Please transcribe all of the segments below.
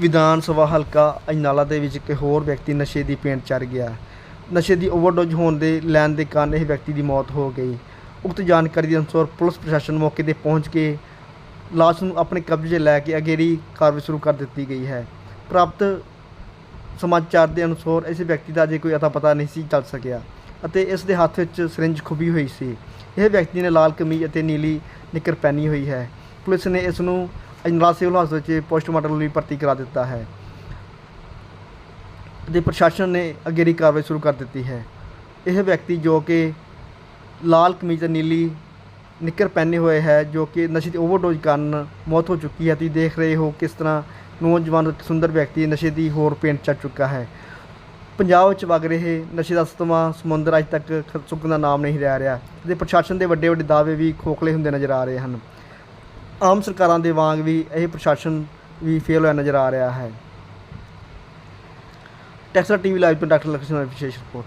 ਵਿਧਾਨ ਸਭਾ ਹਲਕਾ ਅਜਨਾਲਾ ਦੇ ਵਿੱਚ ਇੱਕ ਹੋਰ ਵਿਅਕਤੀ ਨਸ਼ੇ ਦੀ ਪੇਂਟ ਚੜ ਗਿਆ। ਨਸ਼ੇ ਦੀ ਓਵਰਡੋਜ਼ ਹੋਣ ਦੇ ਲੈਣ ਦੇ ਕਾਰਨ ਇਹ ਵਿਅਕਤੀ ਦੀ ਮੌਤ ਹੋ ਗਈ। ਉਕਤ ਜਾਣਕਾਰੀ ਦੇ ਅਨੁਸਾਰ ਪੁਲਿਸ ਪ੍ਰਸ਼ਾਸਨ ਮੌਕੇ ਤੇ ਪਹੁੰਚ ਕੇ ਲਾਸ਼ ਨੂੰ ਆਪਣੇ ਕਬਜ਼ੇ ਲੈ ਕੇ ਅਗੇਰੀ ਕਾਰਵਾਈ ਸ਼ੁਰੂ ਕਰ ਦਿੱਤੀ ਗਈ ਹੈ। ਪ੍ਰਾਪਤ ਸਮਾਚਾਰ ਦੇ ਅਨੁਸਾਰ ਇਸ ਵਿਅਕਤੀ ਦਾ ਅਜੇ ਕੋਈ ਅਤਾ ਪਤਾ ਨਹੀਂ ਸੀ ਚੱਲ ਸਕਿਆ ਅਤੇ ਇਸ ਦੇ ਹੱਥ ਵਿੱਚ ਸਿਰਿੰਜ ਖੁਬੀ ਹੋਈ ਸੀ। ਇਹ ਵਿਅਕਤੀ ਨੇ ਲਾਲ ਕਮੀਜ਼ ਅਤੇ ਨੀਲੀ ਨਿੱਕਰ ਪਹਿਨੀ ਹੋਈ ਹੈ। ਪੁਲਿਸ ਨੇ ਇਸ ਨੂੰ ਅਜਨਾਲਾ ਸਿਵਲ ਹਸਪਤਾਲ 'ਚ ਪੋਸਟਮਾਰਟਮ ਲਈ ਭਰਤੀ ਕਰਾ ਦਿੱਤਾ ਹੈ। ਅਤੇ ਪ੍ਰਸ਼ਾਸਨ ਨੇ ਅਗੇਰੀ ਕਾਰਵਾਈ ਸ਼ੁਰੂ ਕਰ ਦਿੱਤੀ ਹੈ। ਇਹ ਵਿਅਕਤੀ ਜੋ ਕਿ ਲਾਲ ਕਮੀਜ਼ ਤੇ ਨੀਲੀ ਨਿੱਕਰ ਪਹਿਨੇ ਹੋਏ ਹੈ, ਜੋ ਕਿ ਨਸ਼ੇ ਦੀ ਓਵਰਡੋਜ਼ ਕਾਰਨ ਮੌਤ ਹੋ ਚੁੱਕੀ ਹੈ, ਤੁਸੀਂ ਦੇਖ ਰਹੇ ਹੋ ਕਿਸ ਤਰ੍ਹਾਂ ਨੌਜਵਾਨ ਸੁੰਦਰ ਵਿਅਕਤੀ ਨਸ਼ੇ ਦੀ ਹੋਰ ਪੇਂਟ ਚੜ ਚੁੱਕਾ ਹੈ। ਪੰਜਾਬ ਵਿੱਚ ਵਗ ਰਹੇ ਨਸ਼ੇ ਦਾ ਸਤਵਾਂ ਸਮੁੰਦਰ ਅੱਜ ਤੱਕ ਸੁੱਕਣ ਦਾ ਨਾਮ ਨਹੀਂ ਲੈ ਰਿਹਾ। ਤੇ ਪ੍ਰਸ਼ਾਸਨ ਦੇ ਵੱਡੇ ਵੱਡੇ ਦਾਅਵੇ ਵੀ ਖੋਖਲੇ ਹੁੰਦੇ ਨਜ਼ਰ ਆ ਰਹੇ ਹਨ। ਆਮ ਸਰਕਾਰਾਂ ਦੇ ਵਾਂਗ ਵੀ ਇਹ ਪ੍ਰਸ਼ਾਸਨ ਵੀ ਫੇਲ ਹੋਇਆ ਨਜ਼ਰ ਆ ਰਿਹਾ ਹੈ। ਟੈਕਸਾ ਟੀਵੀ ਲਾਈਵ ਤੋਂ ਡਾਕਟਰ ਲਖਨ ਵਿਸ਼ੇਸ਼ ਰਿਪੋਰਟ।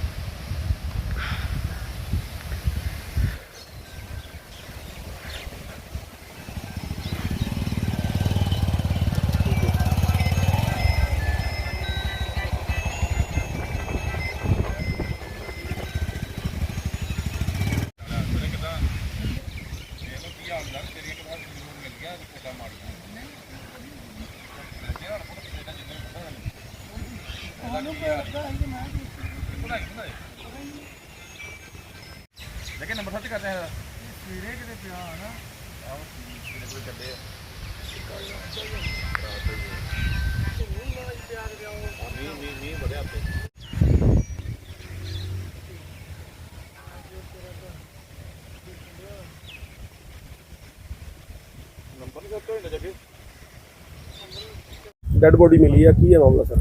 ਲੇਕਿਨ ਨੰਬਰ ਸੱਚ ਕਰਦੇ ਆ। ਸਵੇਰੇ ਕਿਤੇ ਪਿਆ ਨਾ ਆਹ ਕੋਈ ਕੱਢੇ ਮੀਂਹ ਡੈੱਡ ਬੋਡੀ ਮਿਲੀ ਆ ਕੀ ਹੈ ਮਾਮਲਾ ਸਰ?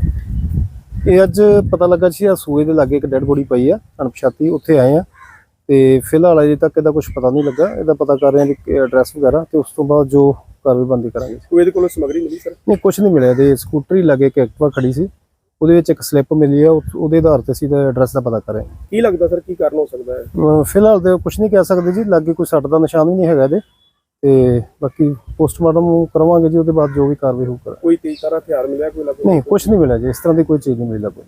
ਇਹ ਅੱਜ ਪਤਾ ਲੱਗਾ ਸੀ ਆ ਸੂਏ ਦੇ ਲਾਗੇ ਇੱਕ ਡੈੱਡ ਬੋਡੀ ਪਈ ਆ ਅਣਪਛਾਤੀ ਉੱਥੇ ਆਏ ਆ। ਤੇ ਫਿਲਹਾਲ ਅਜੇ ਤੱਕ ਇਹਦਾ ਕੁਝ ਪਤਾ ਨਹੀਂ ਲੱਗਾ। ਇਹਦਾ ਪਤਾ ਕਰ ਰਹੇ ਹਾਂ ਕਿ ਐਡਰੈਸ ਵਗੈਰਾ ਤੇ ਉਸ ਤੋਂ ਬਾਅਦ ਜੋ ਕਾਰਵਾਈ ਬੰਦੀ ਕਰਾਂਗੇ। ਕੋਈ ਇਹਦੇ ਕੋਲੋਂ ਸਮਗਰੀ ਮਿਲੀ ਸਰ? ਨਹੀਂ ਕੁਝ ਨਹੀਂ ਮਿਲਿਆ। ਇਹਦੇ ਸਕੂਟਰੀ ਲਾਗੇ ਇੱਕ ਐਕਟਿਵਾ ਖੜੀ ਸੀ। ਉਹਦੇ ਵਿੱਚ ਇੱਕ ਸਲਿੱਪ ਮਿਲੀ ਆ। ਉਹ- ਉਹਦੇ ਆਧਾਰ ਤੇ ਅਸੀਂ ਐਡਰੈਸ ਦਾ ਪਤਾ ਕਰ ਰਹੇ ਕੀ ਲੱਗਦਾ ਸਰ ਕੀ ਕਾਰਨ ਹੋ ਸਕਦਾ ਹੈ? ਫਿਲਹਾਲ ਤੇ ਕੁਝ ਨਹੀਂ ਕਹਿ ਸਕਦੇ ਜੀ। ਲਾਗੇ ਕੋਈ ਸੱਟ ਦਾ ਨਿਸ਼ਾਨ ਵੀ ਨਹੀਂ ਹੈਗਾ ਇਹਦੇ। ਤੇ ਬਾਕੀ ਪੋਸਟਮਾਰਟਮ ਕਰਵਾਵਾਂਗੇ ਜੀ ਉਹਦੇ ਬਾਅਦ ਜੋ ਵੀ ਕਾਰਵਾਈ ਹੋਊ ਕਰਾਂਗੇ। ਕੋਈ ਤੇਜ਼ ਤਾਰਾ ਹਥਿਆਰ ਮਿਲਿਆ ਕੋਈ ਲੱਗਦਾ ਨਹੀਂ ਕੁਝ ਨਹੀਂ ਮਿਲਿਆ ਜੀ ਇਸ ਤਰ੍ਹਾਂ ਦੀ ਕੋਈ ਚੀਜ਼ ਨਹੀਂ ਮਿਲੀ ਲੱਗੀ